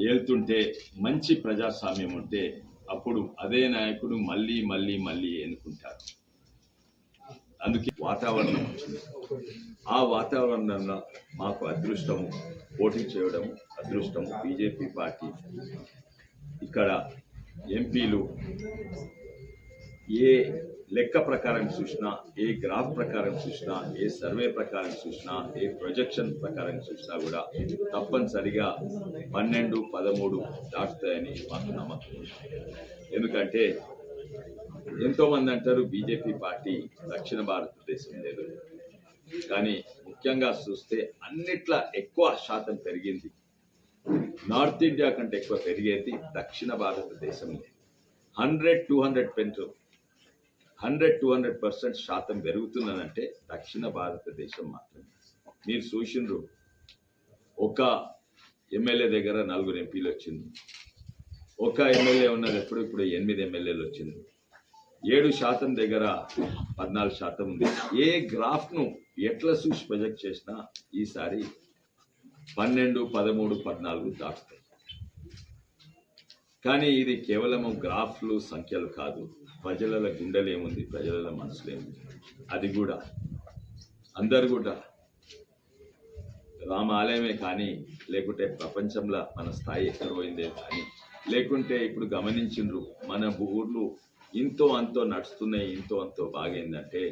ఏళ్తుంటే మంచి ప్రజాస్వామ్యం ఉంటే అప్పుడు అదే నాయకుడు మళ్ళీ మళ్ళీ మళ్ళీ ఎన్నుకుంటారు. అందుకే వాతావరణం వచ్చింది. ఆ వాతావరణంలో మాకు అదృష్టము పోటీ చేయడం అదృష్టము. బీజేపీ పార్టీ ఇక్కడ ఎంపీలు ఏ లెక్క ప్రకారం చూసినా ఏ గ్రాఫ్ ప్రకారం చూసినా ఏ సర్వే ప్రకారం చూసినా ఏ ప్రొజెక్షన్ ప్రకారం చూసినా కూడా తప్పనిసరిగా పన్నెండు పదమూడు దాటుతాయని మాకు నమ్మకం ఎందుకంటే ఎంతోమంది అంటారు బీజేపీ పార్టీ దక్షిణ భారతదేశం లేదు. కానీ ముఖ్యంగా చూస్తే అన్నిట్లా ఎక్కువ శాతం పెరిగింది. నార్త్ ఇండియా కంటే ఎక్కువ పెరిగేది దక్షిణ భారతదేశం. హండ్రెడ్ టూ హండ్రెడ్ పెంచు హండ్రెడ్ టూ హండ్రెడ్ పర్సెంట్ శాతం పెరుగుతుందనంటే దక్షిణ భారతదేశం మాత్రమే. మీరు చూసిండ్రు. ఒక ఎమ్మెల్యే దగ్గర నలుగురు ఎంపీలు వచ్చింది ఒక ఎమ్మెల్యే ఉన్నది ఎప్పుడు ఇప్పుడు ఎనిమిది ఎమ్మెల్యేలు వచ్చింది ఏడు శాతం దగ్గర పద్నాలుగు శాతం ఉంది. ఏ గ్రాఫ్ను ఎట్లా చూసి ప్రొజెక్ట్ చేసినా ఈసారి పన్నెండు పదమూడు పద్నాలుగు దాటుతాయి. కానీ ఇది కేవలము గ్రాఫ్లు సంఖ్యలు కాదు. ప్రజల గుండెలేముంది ప్రజల మనసులు అది కూడా అందరు కూడా రామాలయమే కానీ లేకుంటే ప్రపంచంలో మన స్థాయి ఎక్కడ పోయిందే కానీ లేకుంటే ఇప్పుడు గమనించిండ్రు మన ఊర్లు ఇంతో అంతో నడుస్తున్నాయి ఇంతో అంతో బాగైందంటే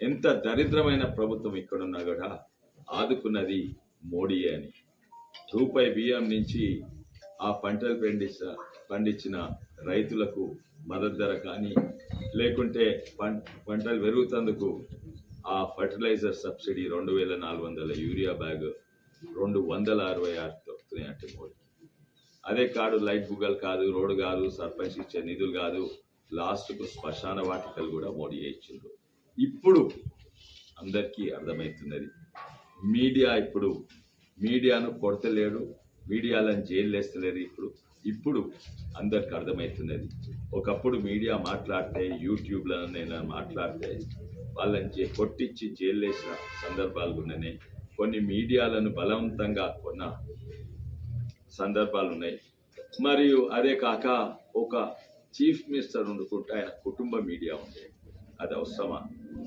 ఎంత దరిద్రమైన ప్రభుత్వం ఇక్కడున్నా కూడా ఆదుకున్నది మోడీ అని. రూపాయి బియ్యం నుంచి ఆ పంటలు పండించ పండించిన రైతులకు మద్దతు ధర కానీ లేకుంటే పంటలు పెరుగుతందుకు ఆ ఫర్టిలైజర్ సబ్సిడీ రెండు వేల నాలుగు వందల యూరియా బ్యాగ్ రెండు వందల అరవై ఆరు దొరుకుతున్నాయి అంటే మోడీ. అదే కాదు లైట్ బుగ్గలు కాదు రోడ్డు కాదు సర్పంచ్ ఇచ్చే నిధులు కాదు లాస్ట్కు శ్మశాన వాటికలు కూడా మోడీ ఇచ్చిండ్రు ఇప్పుడు అందరికీ అర్థమవుతున్నది. మీడియా ఇప్పుడు మీడియాను కొడతలేడు మీడియాలను జైలు వేస్తలేరు ఇప్పుడు. ఇప్పుడు అందరికి అర్థమవుతున్నది. ఒకప్పుడు మీడియా మాట్లాడితే యూట్యూబ్లోనైనా మాట్లాడితే వాళ్ళని కొట్టించి జైలు వేసిన సందర్భాలు ఉన్నాయి కొన్ని మీడియాలను బలవంతంగా కొన్న సందర్భాలు ఉన్నాయి. మరియు అదే కాక ఒక చీఫ్ మినిస్టర్ ఉండుకుంటే ఆయన కుటుంబ మీడియా ఉంది అది అవసరమా?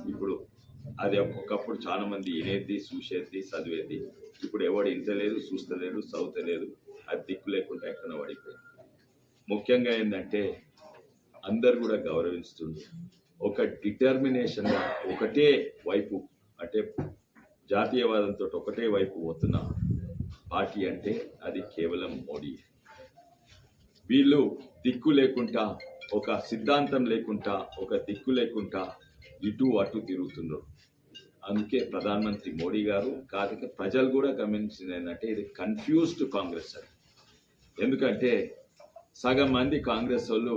ఇప్పుడు అది ఒక్కొక్కప్పుడు చాలా మంది వినేది చూసేది చదివేది. ఇప్పుడు ఎవడు ఇంటలేదు చూస్తలేడు చదువుతలేదు అది దిక్కు లేకుండా ఎక్కడ పడిపోయింది. ముఖ్యంగా ఏంటంటే అందరు కూడా గౌరవిస్తుంది ఒక డిటర్మినేషన్గా ఒకటే వైపు అంటే జాతీయవాదంతో ఒకటే వైపు పోతున్న. పార్టీ అంటే అది కేవలం మోడీ. వీళ్ళు దిక్కు లేకుండా ఒక సిద్ధాంతం లేకుండా ఒక దిక్కు లేకుండా ఇటు అటు తిరుగుతున్నారు అందుకే ప్రధానమంత్రి మోడీ గారు కాదు ప్రజలు కూడా గమనించింది ఏంటంటే ఇది కన్ఫ్యూజ్డ్ కాంగ్రెస్ అని ఎందుకంటే సగం మంది కాంగ్రెస్ వాళ్ళు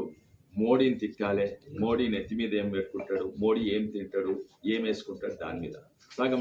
మోడీని తిట్టాలి మోడీ నెత్తి మీద ఏం పెట్టుకుంటాడు మోడీ ఏం తింటాడు ఏం వేసుకుంటాడు దాని మీద. సగం